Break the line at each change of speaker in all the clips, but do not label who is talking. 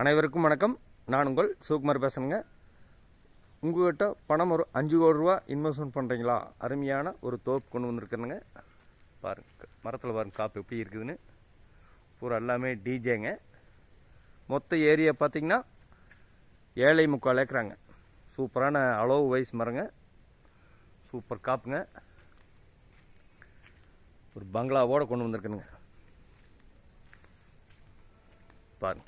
அனைவருக்கும் வணக்கம். நான் உங்கள் சிவகுமார் பேசுகிறேங்க உங்கள்கிட்ட பணம் ஒரு அஞ்சு கோடி ரூபா இன்வெஸ்ட்மெண்ட் பண்ணுறீங்களா அருமையான ஒரு தோப்பு கொண்டு வந்திருக்கிறேங்க பாருங்க மரத்தில் பாருங்க காப்பு எப்படி இருக்குதுன்னு. பூரா எல்லாமே டிஜேங்க மொத்த ஏரியா பார்த்தீங்கன்னா ஏழை முக்கால் ஏக்கராங்க. சூப்பரான அளவு வயசு மரங்க. சூப்பர் காப்புங்க. ஒரு பங்களாவோடு கொண்டு வந்திருக்கணுங்க பாருங்க.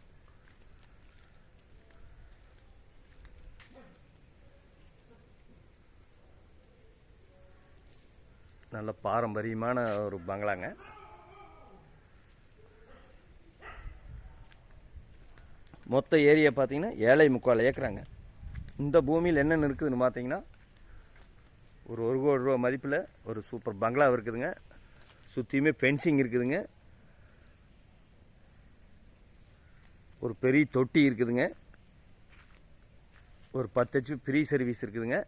நல்ல பாரம்பரியமான ஒரு பங்களாங்க. மொத்த ஏரியா பார்த்தீங்கன்னா ஏழை முக்கால் ஏக்கராங்க. இந்த பூமியில் என்னென்ன இருக்குதுன்னு பார்த்தீங்கன்னா ஒரு ஒரு கோடி ரூபா மதிப்பில் ஒரு சூப்பர் பங்களா இருக்குதுங்க. சுற்றியுமே ஃபென்சிங் இருக்குதுங்க. ஒரு பெரிய தொட்டி இருக்குதுங்க. ஒரு பத்து ஹெச்பி ஃப்ரீ சர்வீஸ் இருக்குதுங்க.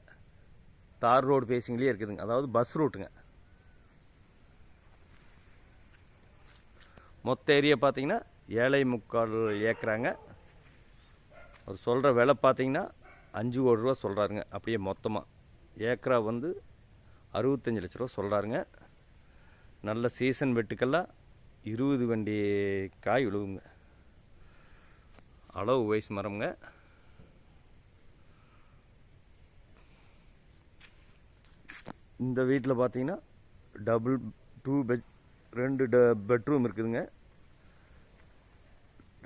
தார் ரோடு பேசிங்லேயே இருக்குதுங்க. அதாவது பஸ் ரூட்டுங்க மொத்த ஏரியா பார்த்தீங்கன்னா ஏழை முக்கால் ஏக்கராங்க அவர் சொல்கிற விலை பார்த்தீங்கன்னா அஞ்சு கோடி ரூபா சொல்கிறாருங்க அப்படியே மொத்தமாக ஏக்கரா வந்து அறுபத்தஞ்சு லட்ச ரூபா சொல்கிறாருங்க நல்ல சீசன் வெட்டுக்கெல்லாம் இருபது வண்டி காய் விழுவுங்க. அளவு வயசு மரம்ங்க. இந்த வீட்டில் பார்த்தீங்கன்னா டபுள் டூ பெட் ரெண்டு ட பெட்ரூம் இருக்குதுங்க.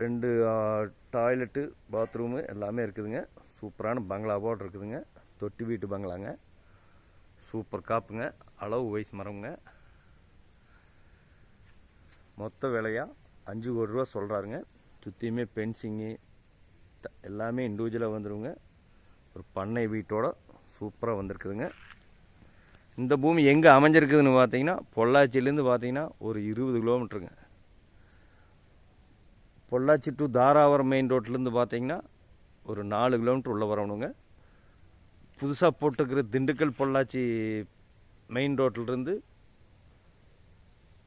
ரெண்டு டாய்லெட்டு பாத்ரூமு எல்லாமே இருக்குதுங்க. சூப்பரான பங்களாவோடு இருக்குதுங்க. தொட்டி வீட்டு பங்களாங்க. சூப்பர் காப்புங்க. அளவு வயசு மரம்ங்க. மொத்த விலையாக அஞ்சு கோடி ரூபா சொல்கிறாருங்க சுற்றியுமே பென்சிங்கு எல்லாமே இண்டிவிஜுவலாக வந்துடுங்க ஒரு பண்ணை வீட்டோட சூப்பராக வந்திருக்குதுங்க. இந்த பூமி எங்கே அமைஞ்சிருக்குதுன்னு பார்த்தீங்கன்னா பொள்ளாச்சியிலேருந்து பார்த்தீங்கன்னா ஒரு இருபது கிலோமீட்டருங்க. பொள்ளாச்சி டு தாராவரம் மெயின் ரோட்லேருந்து பார்த்தீங்கன்னா ஒரு நாலு கிலோமீட்டர் உள்ளே வரணுங்க. புதுசாக போட்டுக்கிற திண்டுக்கல் பொள்ளாச்சி மெயின் ரோட்லேருந்து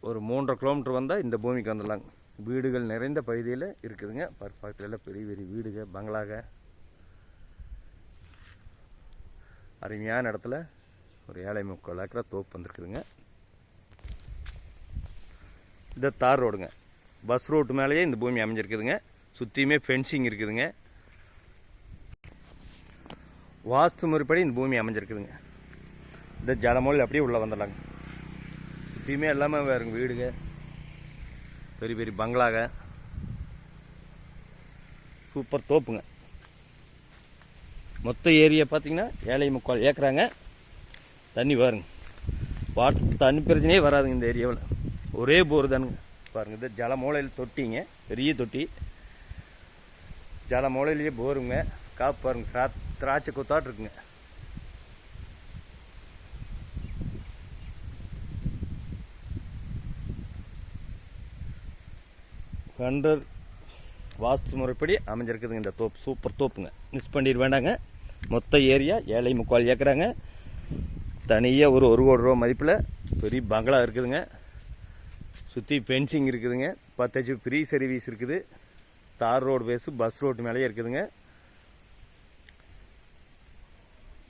ஒரு மூன்றரை கிலோமீட்டர் வந்தால் இந்த பூமிக்கு வந்துடலாங்க. வீடுகள் நிறைந்த பகுதியில் இருக்குதுங்க. பக்கத்தில் எல்லாம் பெரிய பெரிய வீடுக பங்களாக அருமையான இடத்துல ஒரு ஏழை முக்கால் ஏக்கரா தோப்பு வந்திருக்குதுங்க. இந்த தார் ரோடுங்க. பஸ் ரோட்டு மேலேயே இந்த பூமி அமைஞ்சிருக்குதுங்க. சுற்றியுமே ஃபென்சிங் இருக்குதுங்க. வாஸ்து முறைப்படி இந்த பூமி அமைஞ்சிருக்குதுங்க. இந்த ஜலமொழி அப்படியே உள்ளே வந்துடலாங்க. சுற்றியுமே எல்லாமே வேறுங்க வீடுங்க. பெரிய பெரிய பங்களாக சூப்பர் தோப்புங்க. மொத்த ஏரியா பார்த்தீங்கன்னா ஏழை முக்கால் ஏக்கராங்க. தண்ணி பாருங்க. வாட் தண்ணி பிரச்சனையே வராதுங்க இந்த ஏரியாவில். ஒரே போர் தானுங்க. பாருங்க இது ஜல மூலையில் தொட்டிங்க பெரிய தொட்டி. ஜல மூலையிலேயே போருங்க காப்பு பாருங்க திரா திராட்சை கொத்தாட்டு இருக்குங்க. கண்டர் வாஸ்து முறைப்படி அமைஞ்சிருக்குதுங்க இந்த தோப்பு. சூப்பர் தோப்புங்க. மிஸ் பண்ணிட வேண்டாங்க. மொத்த ஏரியா ஏழை முக்கால் ஏக்கராங்க. தனியாக ஒரு ஒரு கோடி ரூபா மதிப்பில் பெரிய பங்களா இருக்குதுங்க. சுற்றி ஃபென்சிங் இருக்குதுங்க. பத்தஞ்சு ஃப்ரீ சர்வீஸ் இருக்குது. தார் ரோடு பேஸு பஸ் ரோடு மேலேயே இருக்குதுங்க.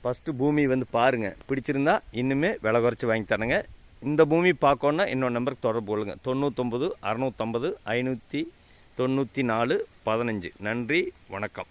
ஃபஸ்ட்டு பூமி வந்து பாருங்கள் பிடிச்சிருந்தா இன்னுமே விலை குறைச்சி வாங்கி தரேங்க. இந்த பூமி பார்க்கணுன்னா இன்னொரு நம்பருக்கு தொடர்பு கொள்ளுங்க. தொண்ணூத்தொம்பது அறநூற்றம்பது ஐநூற்றி தொண்ணூற்றி நாலு பதினஞ்சு. நன்றி வணக்கம்.